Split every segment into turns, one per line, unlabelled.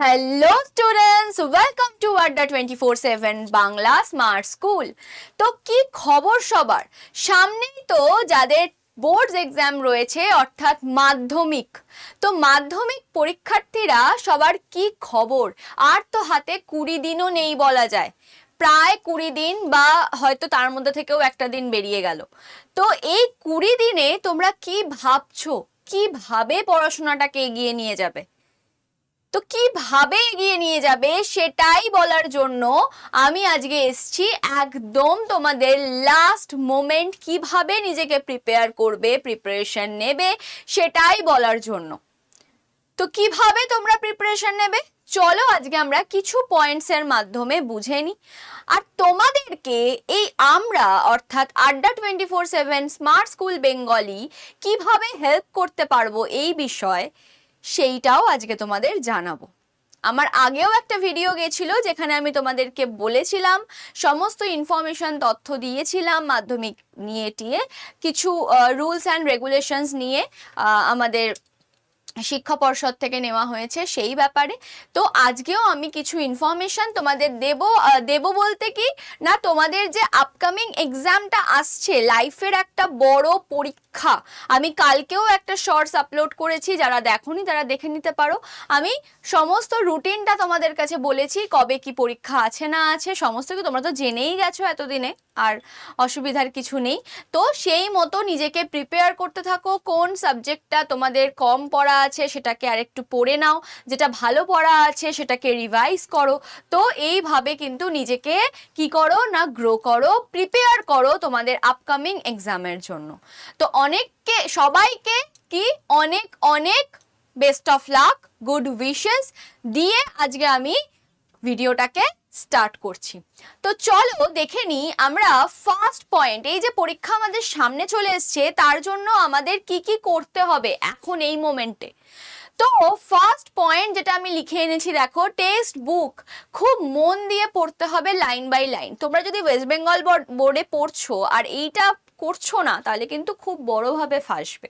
Hello students welcome to Adda twenty four seven Bangla smart school তো কি খবর সবার? সামনেই তো যাদের বোর্ডস এক্সাম রয়েছে, অর্থাৎ মাধ্যমিক, তো মাধ্যমিক পরীক্ষার্থীরা সবার কি খবর? আর তো হাতে কুড়ি দিনও নেই বলা যায়। প্রায় কুড়ি দিন বা হয়তো তার মধ্যে থেকেও একটা দিন বেরিয়ে গেল। তো এই কুড়ি দিনে তোমরা কি ভাবছ? কীভাবে পড়াশোনাটাকে এগিয়ে নিয়ে যাবে? তো কীভাবে এগিয়ে নিয়ে যাবে সেটাই বলার জন্য আমি আজকে এসছি একদম তোমাদের লাস্ট মোমেন্ট কীভাবে নিজেকে প্রিপেয়ার করবে প্রিপারেশন নেবে সেটাই বলার জন্য। তো কীভাবে তোমরা প্রিপারেশন নেবে? চলো আজকে আমরা কিছু পয়েন্টস এর মাধ্যমে বুঝে নিই। আর তোমাদেরকে এই আমরা, অর্থাৎ Adda twenty four seven smart school Bengali কীভাবে হেল্প করতে পারব এই বিষয়ে সেইটাও আজকে তোমাদের জানাব। আমার আগেও একটা ভিডিও গেছিল যেখানে আমি তোমাদেরকে বলেছিলাম, সমস্ত ইনফরমেশন তথ্য দিয়েছিলাম মাধ্যমিক নিয়ে টিয়ে, কিছু রুলস অ্যান্ড রেগুলেশনস নিয়ে আমাদের শিক্ষা পর্ষদ থেকে নেওয়া হয়েছে সেই ব্যাপারে। তো আজকেও আমি কিছু ইনফরমেশন তোমাদের দেব। দেব বলতে কি, না তোমাদের যে আপকামিং এক্সামটা আসছে লাইফের একটা বড় পরীক্ষা। আমি কালকেও একটা শর্টস আপলোড করেছি, যারা দেখোনি তারা দেখে নিতে পারো। আমি সমস্ত রুটিনটা তোমাদের কাছে বলেছি, কবে কি পরীক্ষা আছে না আছে, সমস্ত কিছু তোমরা তো জেনেই গেছো এতদিনে। আর অসুবিধার কিছু নেই। তো সেই মতো নিজেকে প্রিপেয়ার করতে থাকো, কোন সাবজেক্টটা তোমাদের কম পড়া আছে সেটাকে আর একটু পড়ে নাও, যেটা ভালো পড়া আছে সেটাকে রিভাইজ করো। তো এইভাবে কিন্তু নিজেকে কি করো না গ্রো করো প্রিপেয়ার করো তোমাদের আপকামিং এক্সামের জন্য। তো অনেককে, সবাইকে কি অনেক অনেক best of luck good wishes দিয়ে আজকে আমি ভিডিওটাকে স্টার্ট করছি। তো চলো দেখে নিই আমরা ফার্স্ট পয়েন্ট এই যে পরীক্ষা আমাদের সামনে চলে এসছে, তার জন্য আমাদের কি কি করতে হবে এখন এই মোমেন্টে তো ফার্স্ট পয়েন্ট যেটা আমি লিখে এনেছি, দেখো টেক্সট বুক খুব মন দিয়ে পড়তে হবে লাইন বাই লাইন তোমরা যদি ওয়েস্ট বেঙ্গল বোর্ডে পড়ছো, আর এইটা করছ না, তাহলে কিন্তু খুব বড়ভাবে ফাঁসবে।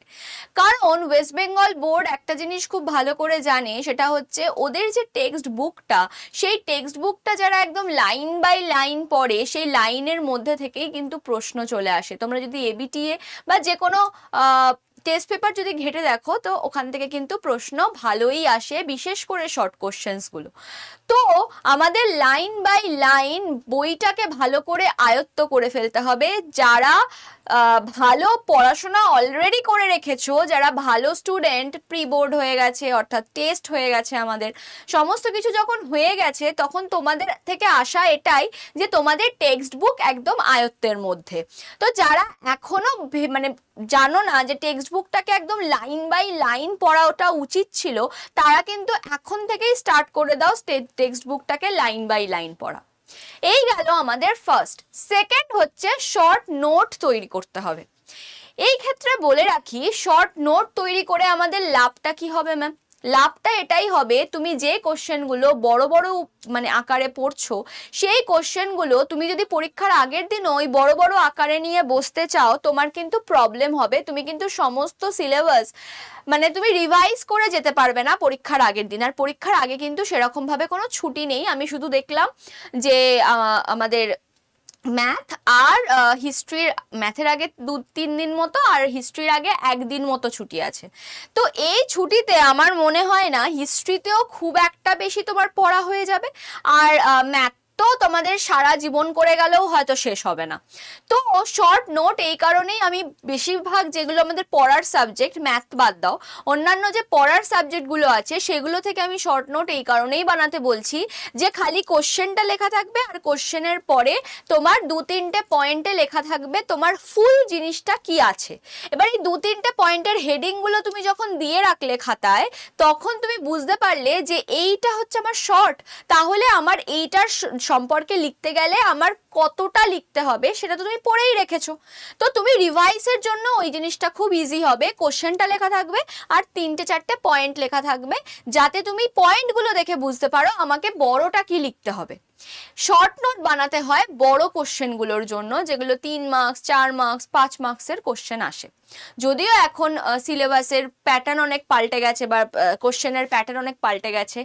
কারণ ওয়েস্ট বেঙ্গল বোর্ড একটা জিনিস খুব ভালো করে জানে, সেটা হচ্ছে ওদের যে টেক্সট বুকটা সেই টেক্সট বুকটা যারা একদম লাইন বাই লাইন পড়ে, সেই লাইনের মধ্যে থেকেই কিন্তু প্রশ্ন চলে আসে। তোমরা যদি এবিটিএ বা যে কোনো টেস্ট পেপার যদি ঘেটে দেখো, তো ওখান থেকে কিন্তু প্রশ্ন ভালোই আসে, বিশেষ করে শর্ট কোশ্চেন্সগুলো তো আমাদের লাইন বাই লাইন বইটাকে ভালো করে আয়ত্ত করে ফেলতে হবে। যারা ভালো পড়াশোনা অলরেডি করে রেখেছো, যারা ভালো স্টুডেন্ট প্রি বোর্ড হয়ে গেছে, অর্থাৎ টেস্ট হয়ে গেছে আমাদের, সমস্ত কিছু যখন হয়ে গেছে, তখন তোমাদের থেকে আশা এটাই যে তোমাদের টেক্সট বুক একদম আয়ত্তের মধ্যে। তো যারা এখনও ভে- মানে জানো না যে টেক্সট বুকটাকে একদম লাইন বাই লাইন পড়া ওটা উচিত ছিল, তারা কিন্তু এখন থেকেই স্টার্ট করে দাও টেক্সট বুকটাকে লাইন বাই লাইন পড়া। এই গেল আমাদের ফার্স্ট সেকেন্ড হচ্ছে শর্ট নোট তৈরি করতে হবে। এই ক্ষেত্রে বলে রাখি শর্ট নোট তৈরি করে আমাদের লাভটা কি হবে ম্যাম লাভটা এটাই হবে, তুমি যে কোশ্চেনগুলো বড় বড় মানে আকারে পড়ছো, সেই কোশ্চেনগুলো তুমি যদি পরীক্ষার আগের দিন ওই বড় বড় আকারে নিয়ে বসতে চাও, তোমার কিন্তু প্রবলেম হবে। তুমি কিন্তু সমস্ত সিলেবাস মানে তুমি রিভাইজ করে যেতে পারবে না পরীক্ষার আগের দিন। আর পরীক্ষার আগে কিন্তু সেরকমভাবে কোনো ছুটি নেই। আমি শুধু দেখলাম যে আমাদের ম্যাথ আর হিস্ট্রির ম্যাথের আগে দু, তিন দিন মতো আর হিস্ট্রির আগে একদিন মতো ছুটি আছে। তো এই ছুটিতে আমার মনে হয় না হিস্ট্রিতেও খুব একটা বেশি তোমার পড়া হয়ে যাবে। আর ম্যাথ তো তোমাদের সারা জীবন করে গেলেও হয়তো শেষ হবে না। তো শর্ট নোট এই কারণেই আমি বেশিরভাগ যেগুলো আমাদের পড়ার সাবজেক্ট ম্যাথ বাদ দাও, অন্যান্য যে পড়ার সাবজেক্টগুলো আছে, সেগুলো থেকে আমি শর্ট নোট এই কারণেই বানাতে বলছি যে খালি কোশ্চেনটা লেখা থাকবে আর কোশ্চেনের পরে তোমার দু তিনটে পয়েন্টে লেখা থাকবে তোমার ফুল জিনিসটা কি আছে। এবার এই দু তিনটে পয়েন্টের হেডিংগুলো তুমি যখন দিয়ে রাখলে খাতায়, তখন তুমি বুঝতে পারলে যে এইটা হচ্ছে আমার শর্ট তাহলে আমার এইটার সম্পর্কে লিখতে গেলে আমার কতটা লিখতে হবে সেটা তো তুমি পড়েই রেখেছো। তো তুমি রিভাইসের জন্য ওই জিনিসটা খুব ইজি হবে। কোশ্চেনটা লেখা থাকবে আর তিনটে, চারটে পয়েন্ট লেখা থাকবে যাতে তুমি পয়েন্টগুলো দেখে বুঝতে পারো আমাকে বড়টা কি লিখতে হবে। শর্ট নোট বানাতে হয় বড় কোশ্চেনগুলোর জন্য, যেগুলো তিন মার্কস চার মার্কস পাঁচ মার্কসের কোশ্চেন আসে। যদিও এখন সিলেবাসের প্যাটার্ন অনেক পাল্টে গেছে বা কোশ্চেনের প্যাটার্ন অনেক পাল্টে গেছে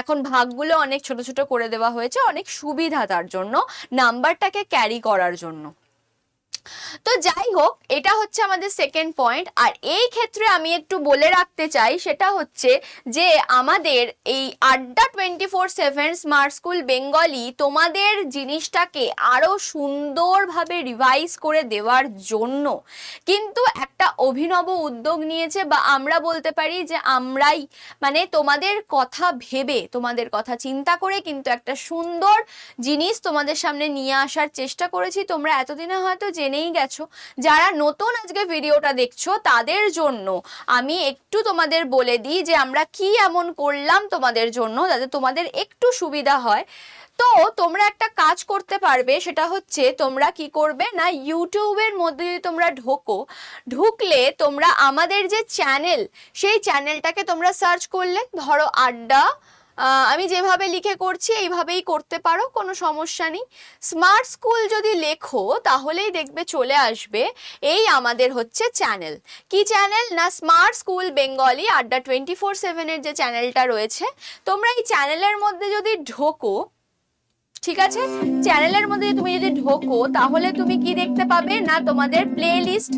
এখন ভাগগুলো অনেক ছোট ছোট করে দেওয়া হয়েছে, অনেক সুবিধা তার জন্য। নাম্বারটাকে ক্যারি করার জন্য। তো যাই হোক, এটা হচ্ছে আমাদের সেকেন্ড পয়েন্ট আর এই ক্ষেত্রে আমি একটু বলে রাখতে চাই, সেটা হচ্ছে যে আমাদের এই Adda twenty four seven smart school Bengali তোমাদের জিনিসটাকে আরও সুন্দরভাবে রিভাইজ করে দেওয়ার জন্য কিন্তু একটা অভিনব উদ্যোগ নিয়েছে বা আমরা বলতে পারি যে আমরাই মানে তোমাদের কথা ভেবে, তোমাদের কথা চিন্তা করে কিন্তু একটা সুন্দর জিনিস তোমাদের সামনে নিয়ে আসার চেষ্টা করেছি। তোমরা এতদিনে হয়তো জেনেই গেছো। যারা নতুন আজকে ভিডিওটা দেখছ, তাদের জন্য আমি একটু তোমাদের বলে দিই যে আমরা কি এমন করলাম তোমাদের জন্য যাতে তোমাদের একটু সুবিধা হয়। তো তোমরা একটা কাজ করতে পারবে, সেটা হচ্ছে তোমরা কি করবে না, ইউটিউবের মধ্যে যদি তোমরা ঢোকো, ঢুকলে তোমরা আমাদের যে চ্যানেল, সেই চ্যানেলটাকে তোমরা সার্চ করলে, ধরো আড্ডা আমি যেভাবে লিখে করছি, এইভাবেই করতে পারো, কোনো সমস্যা নেই। স্মার্ট স্কুল যদি লেখো, তাহলেই দেখবে চলে আসবে। এই আমাদের হচ্ছে চ্যানেল। কি চ্যানেল? না, smart school Bengali, Adda twenty four সেভেনের যে চ্যানেলটা রয়েছে। তোমরা এই চ্যানেলের মধ্যে যদি ঢোকো, ঠিক আছে? চ্যানেলের মধ্যে তুমি যদি ঢোকো, তাহলে তুমি কি দেখতে পাবে? না, তোমাদের প্লে লিস্ট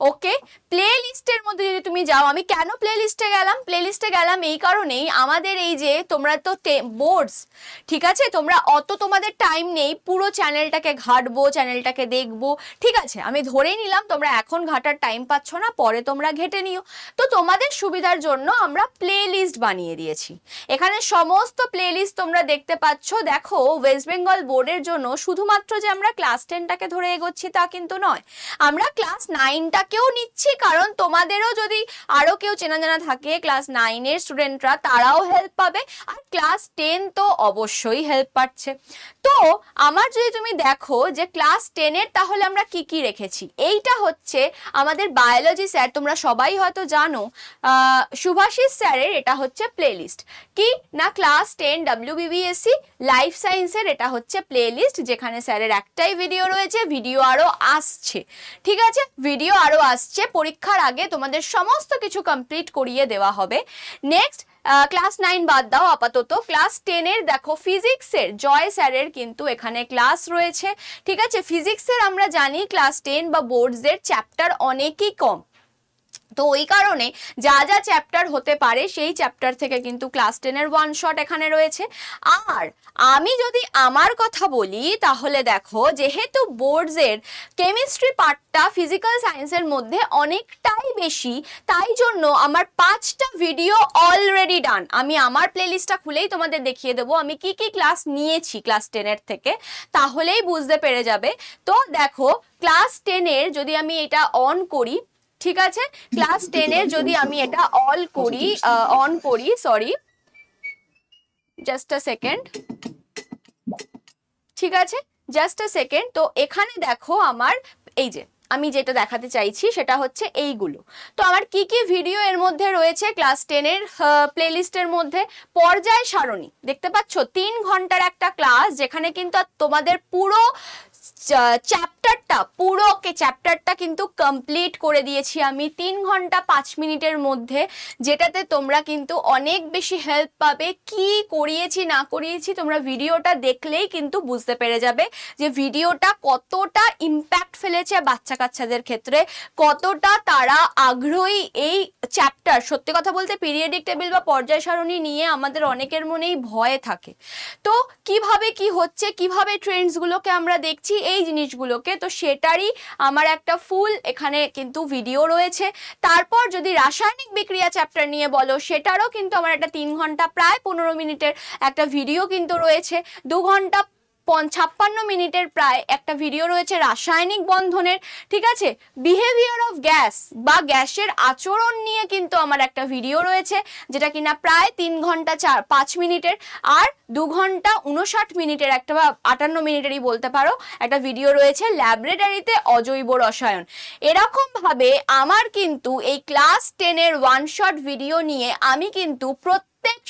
ওকে প্লে লিস্টের মধ্যে যদি তুমি যাও, আমি কেন প্লে লিস্টে গেলাম? প্লে লিস্টে গেলাম এই কারণেই আমাদের এই যে তোমরা তো বোর্ডস ঠিক আছে? তোমরা অত তোমাদের টাইম নেই, পুরো চ্যানেলটাকে ঘাটবো চ্যানেলটাকে দেখব, ঠিক আছে? আমি ধরেই নিলাম, তোমরা এখন ঘাটার টাইম পাচ্ছ না, পরে তোমরা ঘেটে নিও। তো তোমাদের সুবিধার জন্য আমরা প্লে লিস্ট বানিয়ে দিয়েছি। এখানে সমস্ত প্লে লিস্ট তোমরা দেখতে পাচ্ছ। দেখো ওয়েস্ট বেঙ্গল বোর্ডের জন্য শুধুমাত্র যে আমরা ক্লাস টেনটাকে ধরে এগোচ্ছি তা কিন্তু নয়। আমরা ক্লাস নাইনটাকেও নিচ্ছি, কারণ তোমাদেরও যদি আরও কেউ চেনা জানা থাকে ক্লাস নাইনের স্টুডেন্টরা তারাও হেল্প পাবে, আর ক্লাস টেন তো অবশ্যই হেল্প পাচ্ছে। তো আমার যদি তুমি দেখো যে ক্লাস টেনের তাহলে আমরা কি কি রেখেছি? এইটা হচ্ছে আমাদের বায়োলজি স্যার তোমরা সবাই হয়তো জানো শুভাশিস স্যারের এটা হচ্ছে প্লেলিস্ট কি? না ক্লাস টেন ডাব্লিউবিবিএসসি লাইফ সায়েন্সের এটা হচ্ছে প্লেলিস্ট যেখানে স্যারের একটাই ভিডিও রয়েছে ভিডিও আরও আসছে। ঠিক আছে? ভিডিও আরও আসছে, পরীক্ষার আগে তোমাদের সমস্ত কিছু কমপ্লিট করিয়ে দেওয়া হবে। নেক্সট ক্লাস নাইন বাদ দাও আপাতত। ক্লাস টেনের দেখো ফিজিক্সের জয় স্যারের কিন্তু এখানে ক্লাস রয়েছে। ঠিক আছে? ফিজিক্সের আমরা জানি ক্লাস টেন বা বোর্ডসের চ্যাপ্টার অনেকই কম। তো ওই কারণে যা যা চ্যাপ্টার হতে পারে সেই চ্যাপ্টার থেকে কিন্তু ক্লাস টেনের ওয়ান শট এখানে রয়েছে। আর আমি যদি আমার কথা বলি, তাহলে দেখো যেহেতু বোর্ডসের কেমিস্ট্রি পার্টটা ফিজিক্যাল সায়েন্সের মধ্যে অনেকটাই বেশি, তাই জন্য আমার পাঁচটা ভিডিও অলরেডি ডান আমি আমার প্লেলিস্টটা খুলেই তোমাদের দেখিয়ে দেবো আমি কি কি ক্লাস নিয়েছি ক্লাস টেনের থেকে, তাহলেই বুঝতে পেরে যাবে। তো দেখো ক্লাস টেনের যদি আমি এটা অন করি ঠিক আছে? ক্লাস টেনে যদি আমি এটা অল করি অন করি সরি জাস্ট আ সেকেন্ড ঠিক আছে? জাস্ট আ সেকেন্ড তো এখানে দেখো আমার এই যে আমি যেটা দেখাতে চাইছি সেটা হচ্ছে এইগুলো। তো আমার কি কি ভিডিও এর মধ্যে রয়েছে ক্লাস টেনের প্লেলিস্টের মধ্যে? পর্যায় সারণী। দেখতে পাচ্ছ? তিন ঘণ্টার একটা ক্লাস যেখানে কিন্তু তোমাদের পুরো চ্যাপ্টারটা পুরো চ্যাপ্টারটা কিন্তু কমপ্লিট করে দিয়েছি আমি তিন ঘণ্টা পাঁচ মিনিটের মধ্যে, যেটাতে তোমরা কিন্তু অনেক বেশি হেল্প পাবে। কি করিয়েছি, না করিয়েছি, তোমরা ভিডিওটা দেখলেই কিন্তু বুঝতে পেরে যাবে যে ভিডিওটা কতটা ইম্প্যাক্ট ফেলেছে বাচ্চা কাচ্চাদের ক্ষেত্রে, কতটা তারা আগ্রহী এই চ্যাপ্টার সত্যি কথা বলতে পিরিয়ডিক টেবিল বা পর্যায় সারণী নিয়ে আমাদের অনেকের মনেই ভয় থাকে। তো কীভাবে কি হচ্ছে, কীভাবে ট্রেন্ডসগুলোকে আমরা দেখছি, এই জিনিসগুলোকে তো সেটারই আমার একটা ফুল এখানে কিন্তু ভিডিও রয়েছে। তারপর যদি রাসায়নিক বিক্রিয়া চ্যাপ্টার নিয়ে বলো, সেটারও কিন্তু আমার একটা তিন ঘণ্টা প্রায় পনেরো মিনিটের একটা ভিডিও কিন্তু রয়েছে। দু ঘণ্টা ছাপ্পান্ন মিনিটের প্রায় একটা ভিডিও রয়েছে রাসায়নিক বন্ধনের। ঠিক আছে? বিহেভিয়ার অফ গ্যাস বা গ্যাসের আচরণ নিয়ে কিন্তু আমার একটা ভিডিও রয়েছে, যেটা কিনা প্রায় তিন ঘণ্টা চার পাঁচ মিনিটের আর দু ঘণ্টা উনষাট মিনিটের একটা বা আটান্ন মিনিটেরই বলতে পারো, একটা ভিডিও রয়েছে ল্যাবরেটরিতে অজৈব রসায়ন। এরকমভাবে আমার কিন্তু এই ক্লাস টেনের ওয়ান শট ভিডিও নিয়ে আমি কিন্তু প্রত্যেক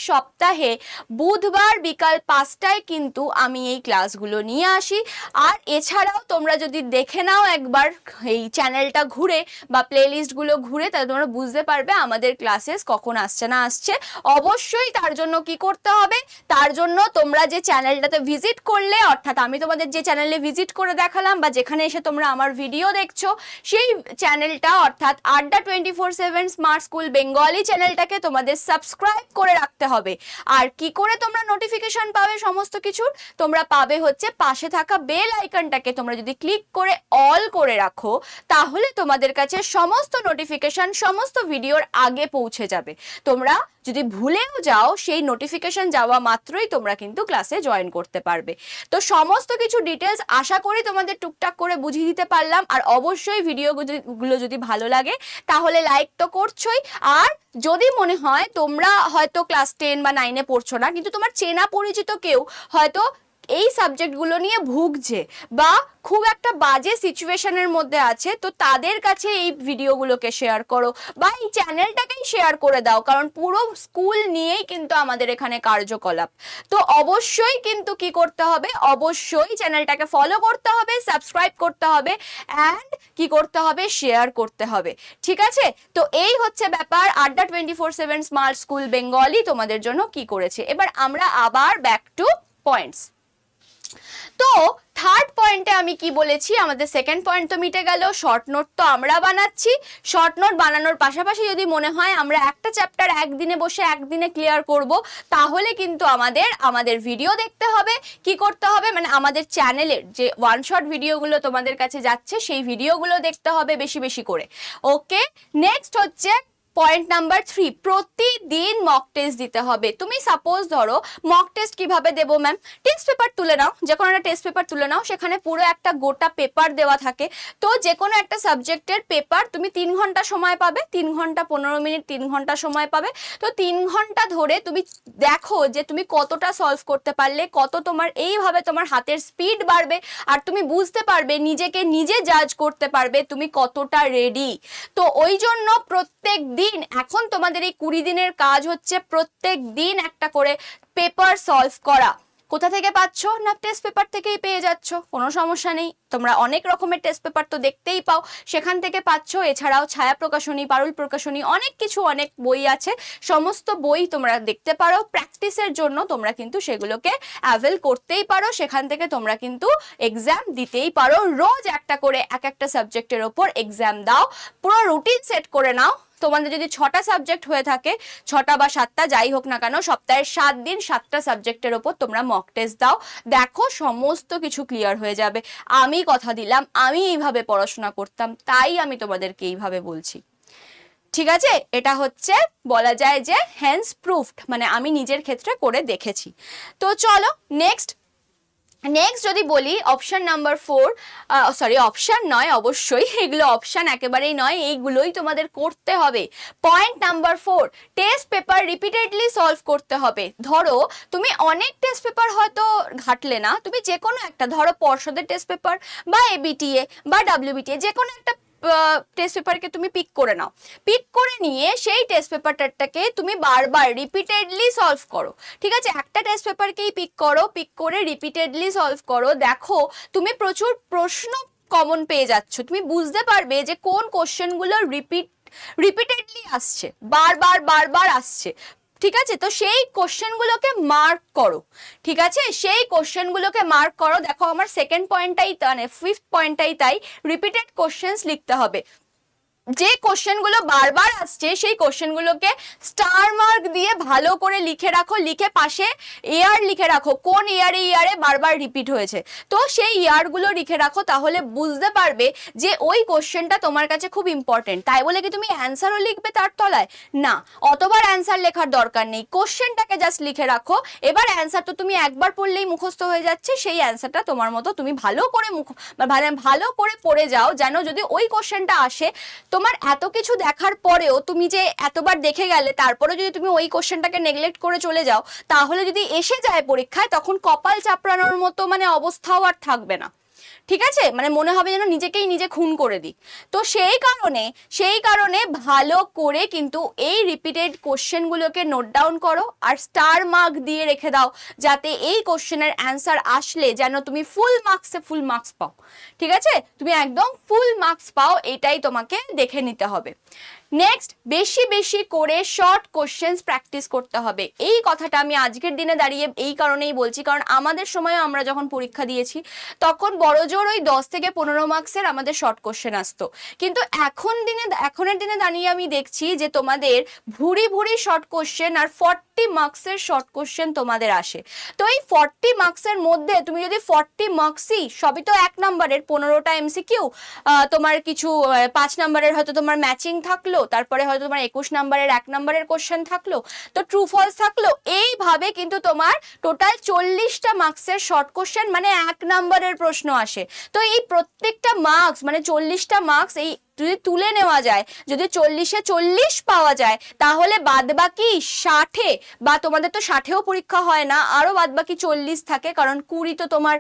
সপ্তাহে বুধবার বিকাল পাঁচটায় কিন্তু আমি এই ক্লাসগুলো নিয়ে আসি। আর এছাড়াও তোমরা যদি দেখে নাও একবার এই চ্যানেলটা ঘুরে বা প্লেলিস্টগুলো ঘুরে, তাহলে তোমরা বুঝতে পারবে আমাদের ক্লাসেস কখন আসছে না আসছে। অবশ্যই তার জন্য কি করতে হবে? তার জন্য তোমরা যে চ্যানেলটাতে ভিজিট করলে, অর্থাৎ আমি তোমাদের যে চ্যানেলে ভিজিট করে দেখালাম বা যেখানে এসে তোমরা আমার ভিডিও দেখছ, সেই চ্যানেলটা, অর্থাৎ Adda twenty four seven smart school Bengali চ্যানেলটাকে তোমাদের সাবস্ক্রাইব করে রাখতে হবে। আর কি করে তোমরা নোটিফিকেশন পাবে সমস্ত কিছুর? তোমরা পাবে হচ্ছে পাশে থাকা বেল আইকনটাকে তোমরা যদি ক্লিক করে অল করে রাখো, তাহলে তোমাদের কাছে সমস্ত নোটিফিকেশন সমস্ত ভিডিওর আগে পৌঁছে যাবে। তোমরা যদি ভুলেও যাও, সেই নোটিফিকেশন যাওয়া মাত্রই তোমরা কিন্তু ক্লাসে জয়েন করতে পারবে। তো সমস্ত কিছু ডিটেলস আশা করি তোমাদের টুকটাক করে বুঝিয়ে দিতে পারলাম। আর অবশ্যই ভিডিওগুলো যদি ভালো লাগে, তাহলে লাইক তো করছোই। আর যদি মনে হয় তোমরা হয়তো ক্লাস টেন বা নাইনে পড়ছো না, কিন্তু তোমার চেনা পরিচিত কেউ হয়তো এই সাবজেক্টগুলো নিয়ে ভুগছে বা খুব একটা বাজে সিচুয়েশনের মধ্যে আছে, তো তাদের কাছে এই ভিডিওগুলোকে শেয়ার করো বা এই চ্যানেলটাকেই শেয়ার করে দাও, কারণ পুরো স্কুল নিয়েই কিন্তু আমাদের এখানে কার্যকলাপ। তো অবশ্যই কিন্তু কি করতে হবে? অবশ্যই চ্যানেলটাকে ফলো করতে হবে সাবস্ক্রাইব করতে হবে অ্যান্ড কি করতে হবে? শেয়ার করতে হবে। ঠিক আছে? তো এই হচ্ছে ব্যাপার। Adda twenty four seven smart school Bengali তোমাদের জন্য কি করেছে? এবার আমরা আবার ব্যাক টু পয়েন্টস তো থার্ড পয়েন্টে আমি কি বলেছি? আমাদের সেকেন্ড পয়েন্ট তো মিটে গেল শর্ট নোট তো আমরা বানাচ্ছি। শর্ট নোট বানানোর পাশাপাশি যদি মনে হয় আমরা একটা চ্যাপ্টার একদিনে বসে একদিনে ক্লিয়ার করব, তাহলে কিন্তু আমাদের আমাদের ভিডিও দেখতে হবে। কি করতে হবে? মানে আমাদের চ্যানেলের যে ওয়ান শট ভিডিওগুলো তোমাদের কাছে যাচ্ছে, সেই ভিডিওগুলো দেখতে হবে বেশি বেশি করে। ওকে নেক্সট হচ্ছে পয়েন্ট নাম্বার থ্রি প্রতিদিন মক টেস্ট দিতে হবে। তুমি সাপোজ ধরো মক টেস্ট কীভাবে দেবো ম্যাম টেস্ট পেপার তুলে নাও, যে কোনো একটা টেস্ট পেপার তুলে নাও, সেখানে পুরো একটা গোটা পেপার দেওয়া থাকে। তো যে কোনো একটা সাবজেক্টের পেপার তুমি তিন ঘণ্টা সময় পাবে, তিন ঘণ্টা পনেরো মিনিট, তিন ঘণ্টা সময় পাবে। তো তিন ঘণ্টা ধরে তুমি দেখো যে তুমি কতটা সলভ করতে পারলে, কত তোমার, এইভাবে তোমার হাতের স্পিড বাড়বে, আর তুমি বুঝতে পারবে, নিজেকে নিজে জাজ করতে পারবে তুমি কতটা রেডি তো ওই জন্য প্রত্যেক দিন এখন তোমাদের এই কুড়ি দিনের কাজ হচ্ছে প্রত্যেক দিন একটা করে পেপার সলভ করা। কোথা থেকে পাচ্ছ? না টেস্ট পেপার থেকেই পেয়ে যাচ্ছ। কোনো সমস্যা নেই। তোমরা অনেক রকমের টেস্ট পেপার তো দেখতেই পাও। সেখান থেকে পাচ্ছ। এছাড়াও ছায়া প্রকাশনী, পারুল প্রকাশনী, অনেক কিছু, অনেক বই আছে। সমস্ত বই তোমরা দেখতে পারো। প্র্যাকটিসের জন্য তোমরা কিন্তু সেগুলোকে অ্যাভেল করতেই পারো। সেখান থেকে তোমরা কিন্তু এক্সাম দিতেই পারো। রোজ একটা করে এক একটা সাবজেক্টের ওপর এক্সাম দাও। পুরো রুটিন সেট করে নাও। তোমাদের যদি ছটা সাবজেক্ট হয়ে থাকে, ছটা বা সাতটা যাই হোক না কেন, সপ্তাহের সাত দিন সাতটা সাবজেক্টের ওপর তোমরা মক টেস্ট দাও। দেখো সমস্ত কিছু ক্লিয়ার হয়ে যাবে। আমি কথা দিলাম, আমি এইভাবে পড়াশোনা করতাম, তাই আমি তোমাদেরকে এইভাবে বলছি। ঠিক আছে? এটা হচ্ছে, বলা যায় যে হ্যান্ডস প্রুফড মানে আমি নিজের ক্ষেত্রে করে দেখেছি। তো চলো নেক্সট নেক্সট যদি বলি option number four sorry option নয়, অবশ্যই। এগুলো অপশান একেবারেই নয়, এইগুলোই তোমাদের করতে হবে। Point number four test paper repeatedly solve করতে হবে। ধরো, তুমি অনেক টেস্ট পেপার হয়তো ঘাটলে না, তুমি যে কোনো একটা, ধরো পর্ষদের টেস্ট পেপার বা এবিটিএ বা ডাব্লিউবিটিএ যে কোনো একটা টেস্ট পেপারকে তুমি পিক করে নাও। পিক করে নিয়ে সেই টেস্ট পেপারটাকে তুমি বারবার রিপিটেডলি সলভ করো। ঠিক আছে? একটা টেস্ট পেপারকেই পিক করো পিক করে রিপিটেডলি সলভ করো। দেখো, তুমি প্রচুর প্রশ্ন কমন পেয়ে যাচ্ছ। তুমি বুঝতে পারবে যে কোন কোশ্চেনগুলো রিপিট রিপিটেডলি আসছে। বারবার বারবার আসছে। ঠিক আছে? তো সেই কোশ্চেনগুলোকে মার্ক করো। ঠিক আছে? সেই কোশ্চেনগুলোকে মার্ক করো। দেখো, আমার সেকেন্ড পয়েন্টটাই মানে ফিফথ পয়েন্টটাই তাই রিপিটেড কোশ্চেন্স লিখতে হবে। যে কোশ্চেনগুলো বারবার আসছে, সেই কোশ্চেনগুলোকে স্টার মার্ক দিয়ে ভালো করে লিখে রাখো, লিখে পাশে ইয়ার লিখে রাখো, কোন ইয়ারে ইয়ারে বারবার রিপিট হয়েছে। তো সেই ইয়ারগুলো লিখে রাখো, তাহলে বুঝতে পারবে যে ওই কোশ্চেনটা তোমার কাছে খুব ইম্পর্টেন্ট তাই বলে কি তুমি অ্যান্সারও লিখবে তার তলায়? না, অতবার অ্যান্সার লেখার দরকার নেই। কোশ্চেনটাকে জাস্ট লিখে রাখো। এবার অ্যান্সার তো তুমি একবার পড়লেই মুখস্থ হয়ে যাচ্ছে, সেই অ্যান্সারটা তোমার মতো তুমি ভালো করে মুখ ভালো করে পড়ে যাও, যেন যদি ওই কোশ্চেনটা আসে তোমার এত কিছু দেখার পরেও তুমি যে এতবার দেখে গেলে তারপরে যদি তুমি ওই কোশ্চেনটাকে নেগলেক্ট করে চলে যাও, তাহলে যদি এসে যায় পরীক্ষায়, তখন কপাল চাপড়ানোর মতো মানে অবস্থাও আর থাকবে না। ঠিক আছে? মানে মনে হবে যেন নিজেকেই নিজে খুন করে দিই। তো সেই কারণে সেই কারণে ভালো করে কিন্তু এই রিপিটেড কোশ্চেনগুলোকে নোট ডাউন করো আর স্টার মার্ক দিয়ে রেখে দাও যাতে এই কোশ্চেনের অ্যান্সার আসলে যেন তুমি ফুল মার্কসে ফুল মার্কস পাও। ঠিক আছে? তুমি একদম ফুল মার্কস পাও, এটাই তোমাকে দেখে নিতে হবে। নেক্সট বেশি বেশি করে শর্ট কোশ্চেন্স প্র্যাকটিস করতে হবে। এই কথাটা আমি আজকের দিনে দাঁড়িয়ে এই কারণেই বলছি, কারণ আমাদের সময় আমরা যখন পরীক্ষা দিয়েছি, তখন বড় জোর ওই দশ থেকে পনেরো মার্কসের আমাদের শর্ট কোশ্চেন আসতো। কিন্তু এখন দিনে, এখনের দিনে দাঁড়িয়ে আমি দেখছি যে তোমাদের ভুরি ভুরি শর্ট কোশ্চেন আর ফর্টি মার্কসের শর্ট কোশ্চেন তোমাদের আসে। তো এই ফর্টি মার্কসের মধ্যে তুমি যদি ফর্টি মার্কসই সবই তো এক নাম্বারের পনেরোটা এমসিকিউ তোমার কিছু পাঁচ নাম্বারের হয়তো তোমার ম্যাচিং থাকল তারপরে হয়তো তোমার একুশ নাম্বারের এক নাম্বারের কোশ্চেন থাকল, তো ট্রু ফলস থাকল, এইভাবে কিন্তু তোমার টোটাল চল্লিশটা মার্কসের শর্ট কোশ্চেন মানে এক নাম্বারের প্রশ্ন আসে। তো এই প্রত্যেকটা মার্কস মানে চল্লিশটা মার্কস এই যদি তুলে নেওয়া যায়, যদি চল্লিশে চল্লিশ পাওয়া যায়, তাহলে বাদ বাকি ষাটে বা তোমাদের তো ষাটেও পরীক্ষা হয় না, আরও বাদ বাকি চল্লিশ থাকে, কারণ কুড়ি তো তোমার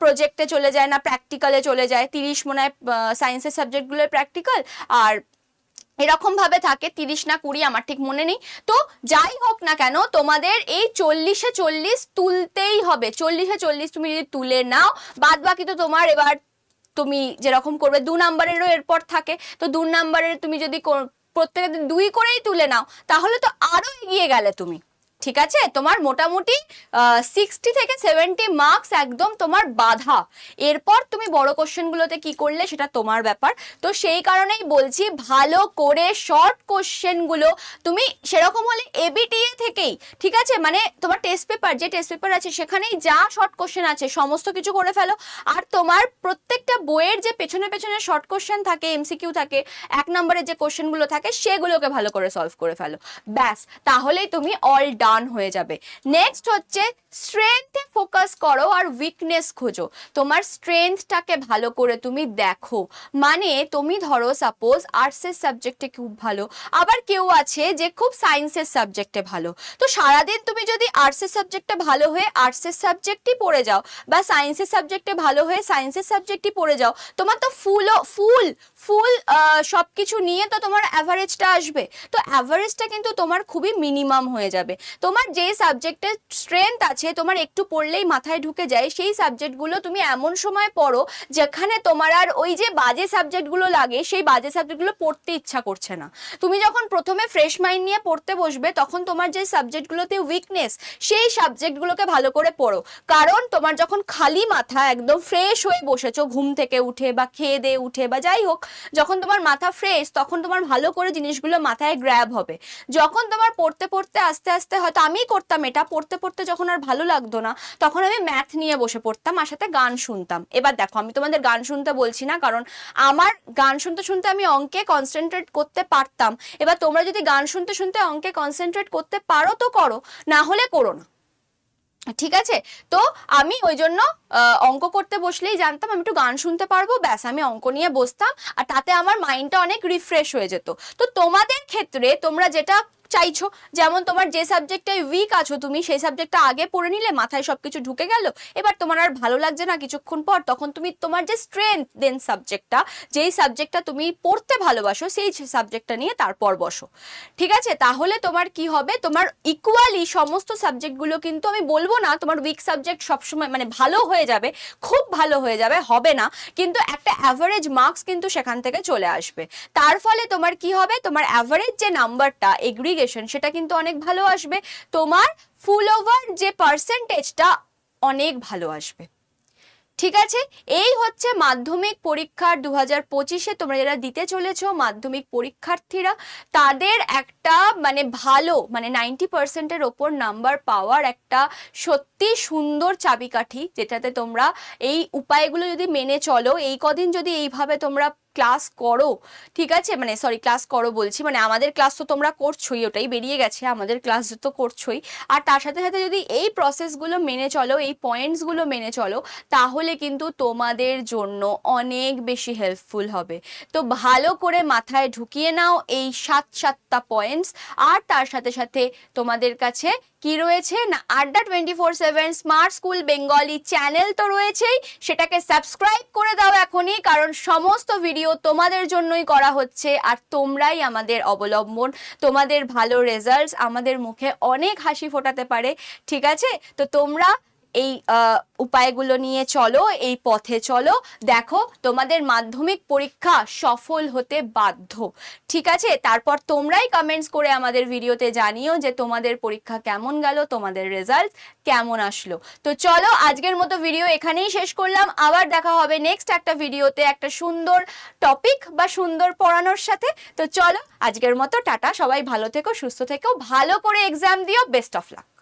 প্রজেক্টে চলে যায় না প্র্যাকটিক্যালে চলে যায়, তিরিশ মনে হয় সায়েন্সের সাবজেক্টগুলোর প্র্যাকটিক্যাল আর এরকম ভাবে থাকে, তিরিশ না কুড়ি, আমার ঠিক মনে নেই। তো যাই হোক না কেন, তোমাদের এই চল্লিশে চল্লিশ তুলতেই হবে। চল্লিশে চল্লিশ তুমি যদি তুলে নাও বাদ বাকি তো তোমার এবার তুমি যেরকম করবে, দু নাম্বারেরও এরপর থাকে। তো দু নাম্বারের তুমি যদি কো- প্রত্যেকের দুই করেই তুলে নাও, তাহলে তো আরও এগিয়ে গেলে তুমি। ঠিক আছে? তোমার মোটামুটি সিক্সটি থেকে সেভেন্টি মার্কস একদম তোমার বাধা। এরপর তুমি বড় কোশ্চেনগুলোতে কি করলে সেটা তোমার ব্যাপার। তো সেই কারণেই বলছি, ভালো করে শর্ট কোশ্চেনগুলো তুমি সেরকম হলে এবিটিএ থেকেই, ঠিক আছে? মানে তোমার টেস্ট পেপার যে টেস্ট পেপার আছে সেখানেই যা শর্ট কোশ্চেন আছে, সমস্ত কিছু করে ফেলো। আর তোমার প্রত্যেকটা বইয়ের যে পেছনে পেছনে শর্ট কোশ্চেন থাকে এমসিকিউ থাকে, এক নম্বরের যে কোশ্চেনগুলো থাকে, সেগুলোকে ভালো করে সলভ করে ফেলো। ব্যাস, তাহলেই তুমি অল ডান হয়ে যাবে। নেক্সট হচ্ছে স্ট্রেংথে ফোকাস করো আর উইকনেস খোঁজো। তোমার স্ট্রেংথটাকে ভালো করে তুমি দেখো। মানে তুমি ধরো সাপোজ আর্টসের সাবজেক্টে খুব ভালো, আবার কেউ আছে যে খুব সায়েন্সের সাবজেক্টে ভালো। তো সারাদিন তুমি যদি আর্টসের সাবজেক্টে ভালো হয়ে আর্টসের সাবজেক্টই পড়ে যাও, বা সায়েন্সের সাবজেক্টে ভালো হয়ে সায়েন্সের সাবজেক্টই পড়ে যাও, তোমার তো ফুল ফুল ফুল সব কিছু নিয়ে তো তোমার অ্যাভারেজটা আসবে। তো অ্যাভারেজটা কিন্তু তোমার খুবই মিনিমাম হয়ে যাবে। তোমার যে সাবজেক্টের স্ট্রেংথ আছে, তোমার একটু পড়লেই মাথায় ঢুকে যায়, সেই সাবজেক্টগুলো তুমি এমন সময় পড়ো, যেখানে তোমার আর ওই যে বাজে সাবজেক্টগুলো লাগে, সেই বাজে সাবজেক্টগুলো পড়তে ইচ্ছা করছে না। তুমি যখন প্রথমে ফ্রেশ মাইন্ড নিয়ে পড়তে বসবে, তখন তোমার যে সাবজেক্টগুলোতে উইকনেস সেই সাবজেক্টগুলোকে ভালো করে পড়ো। কারণ তোমার যখন খালি মাথা একদম ফ্রেশ হয়ে বসেছো, ঘুম থেকে উঠে বা খেয়ে দিয়ে উঠে বা যাই হোক যখন তোমার মাথা ফ্রেশ তখন তোমার ভালো করে জিনিসগুলো মাথায় গ্র্যাব হবে। যখন তোমার পড়তে পড়তে, আস্তে আস্তে হয়তো আমি করতাম এটা, পড়তে পড়তে যখন আর ভালো লাগতো না, তখন আমি ম্যাথ নিয়ে বসে পড়তাম আর সাথে গান শুনতাম। এবার দেখো, আমি তোমাদের গান শুনতে বলছি না, কারণ আমার গান শুনতে শুনতে আমি অঙ্কে কনসেন্ট্রেট করতে পারতাম। এবার তোমরা যদি গান শুনতে শুনতে অঙ্কে কনসেন্ট্রেট করতে পারো তো করো, না হলে করো না। ঠিক আছে? তো আমি ওই জন্য অঙ্ক করতে বসলেই জানতাম, আমি একটু গান শুনতে পারব, ব্যাস আমি অঙ্ক নিয়ে বসতাম, আর তাতে আমার মাইন্ডটা অনেক রিফ্রেশ হয়ে যেত। তো তোমাদের ক্ষেত্রে তোমরা যেটা চাইছো? যেমন তোমার যে সাবজেক্টটায় উইক আছো তুমি, সেই সাবজেক্টটা আগে পড়ে নিলে মাথায় সব কিছু ঢুকে গেল। এবার তোমার আর ভালো লাগছে না কিছুক্ষণ পর, তখন তুমি তোমার যে স্ট্রেংথ দেন সাবজেক্টটা যেই সাবজেক্টটা তুমি পড়তে ভালোবাসো, সেই সাবজেক্টটা নিয়ে তারপর বসো। ঠিক আছে? তাহলে তোমার কি হবে? তোমার ইকুয়ালি সমস্ত সাবজেক্টগুলো কিন্তু আমি বলব না, তোমার উইক সাবজেক্ট সবসময় মানে ভালো হয়ে যাবে, খুব ভালো হয়ে যাবে, হবে না। কিন্তু একটা অ্যাভারেজ মার্কস কিন্তু সেখান থেকে চলে আসবে। তার ফলে তোমার কি হবে? তোমার অ্যাভারেজ যে নাম্বারটা এগ্রিগেশন সেটা কিন্তু অনেক ভালো আসবে। তোমার ফুল ওভার যে পার্সেন্টেজটা অনেক ভালো আসবে। ঠিক আছে? এই হচ্ছে মাধ্যমিক পরীক্ষার দু হাজার পঁচিশে তোমরা যারা দিতে চলেছো মাধ্যমিক পরীক্ষার্থীরা, তাদের একটা মানে ভালো মানে নাইনটি পার্সেন্টের ওপর নাম্বার পাওয়ার একটা সত্যি সুন্দর চাবিকাঠি, যেটাতে তোমরা এই উপায়গুলো যদি মেনে চলো, এই কদিন যদি এইভাবে তোমরা ক্লাস করো, ঠিক আছে? মানে সরি ক্লাস করো বলছি। মানে আমাদের ক্লাস তো তোমরা করছোই, ওটাই বেরিয়ে গেছে, আমাদের ক্লাস তো করছোই। আর তার সাথে সাথে যদি এই প্রসেসগুলো মেনে চলো, এই পয়েন্টসগুলো মেনে চলো, তাহলে কিন্তু তোমাদের জন্য অনেক বেশি হেল্পফুল হবে। তো ভালো করে মাথায় ঢুকিয়ে নাও এই সাত সাতটা পয়েন্টস আর তার সাথে সাথে তোমাদের কাছে কি রয়েছে? না, Adda twenty four seven smart school Bengali channel তো রয়েছেই। সেটাকে সাবস্ক্রাইব করে দাও এখনই, কারণ সমস্ত ভিডিও তোমাদের জন্যই করা হচ্ছে, আর তোমরাই আমাদের অবলম্বন। তোমাদের ভালো রেজাল্টস আমাদের মুখে অনেক হাসি ফোটাতে পারে, ঠিক আছে? তো তোমরা এই উপায়গুলো নিয়ে চলো, এই পথে চলো। দেখো, তোমাদের মাধ্যমিক পরীক্ষা সফল হতে বাধ্য। ঠিক আছে? তারপর তোমরাই কমেন্টস করে আমাদের ভিডিওতে জানিও যে তোমাদের পরীক্ষা কেমন গেল, তোমাদের রেজাল্ট কেমন আসলো। তো চলো, আজকের মতো ভিডিও এখানেই শেষ করলাম। আবার দেখা হবে নেক্সট একটা ভিডিওতে একটা সুন্দর টপিক বা সুন্দর পড়ানোর সাথে। তো চলো, আজকের মতো টাটা। সবাই ভালো থেকো, সুস্থ থেকো। ভালো করে এক্সাম দিও বেস্ট অফ লাক